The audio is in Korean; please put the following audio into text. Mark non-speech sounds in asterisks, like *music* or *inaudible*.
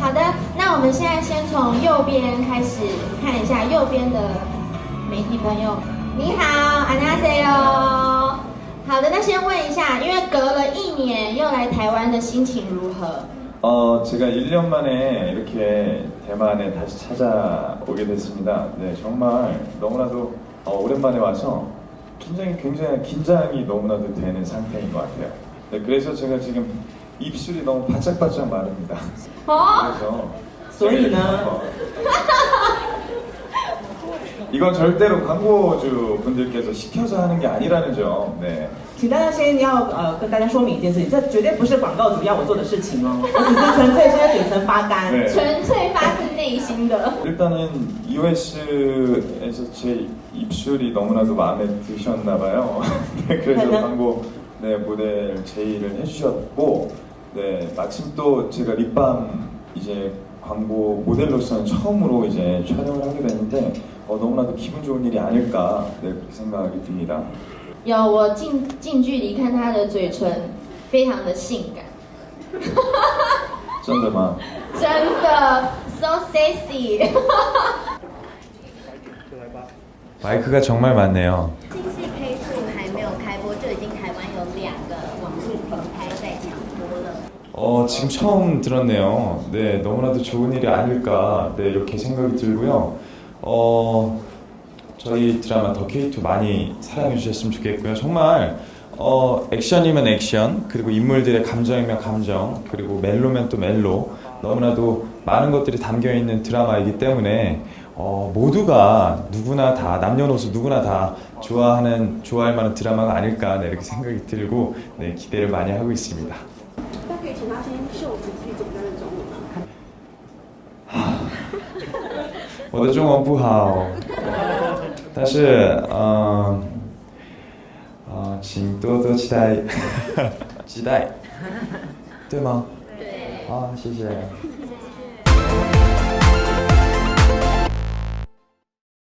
好的，那我们现在先从右边开始看一下右边的媒体朋友。你好，안녕하세요。好的，那先问一下，因为隔了一年又来台湾的心情如何？ 어, 제가 1년 만에 이렇게 대만에 다시 찾아오게 됐습니다. 네, 정말 너무나도 어, 오랜만에 와서 굉장히 굉장히 긴장이 너무나도 되는 상태인 것 같아요. 네, 그래서 제가 지금 입술이 너무 바짝바짝 마릅니다. 哦， 그래서 所以呢 *laughs* 이건 절대로 광고주 분들께서 시켜서 하는 게 아니라는 점. 네. 请大家先要呃跟大家说明一件事情，这绝对不是广告主要我做的事情哦，我只是纯粹现在嘴唇发干。 네. 纯粹发自内心的。 일단은 EOS에서 제 입술이 너무나도 마음에 드셨나 봐요. *laughs* 네, 그래서 맞아. 광고 네, 모델 제의를 해주셨고, 네, 마침 또 제가 립밤 이제 광고 모델로서는 처음으로 이제 촬영을 하게 됐는데 어, 너무나도 기분 좋은 일이 아닐까 네, 그렇게 생각이 듭니다. 有我近近距离看他的嘴唇，非常的性感， 쩐드마. 真的 so sexy。 마이크가 정말 많네요. 有两个网络平台在抢播了。 어, 지금 처음 들었네요. 네, 너무나도 좋은 일이 아닐까, 네, 이렇게 생각이 들고요. 어, 저희 드라마 더 K2 많이 사랑해 주셨으면 좋겠고요. 정말, 어, 액션이면 액션, 그리고 인물들의 감정이면 감정, 그리고 멜로면 또 멜로, 너무나도 많은 것들이 담겨 있는 드라마이기 때문에, 어, 모두가 누구나 다, 남녀노소 누구나 다 좋아하는, 좋아할 만한 드라마가 아닐까, 네, 이렇게 생각이 들고, 네, 기대를 많이 하고 있습니다. 那可以请他先秀几句简单的中文吗？我的中文不好，但是呃呃，请多多期待，期待，对吗？ *laughs* 好，谢谢。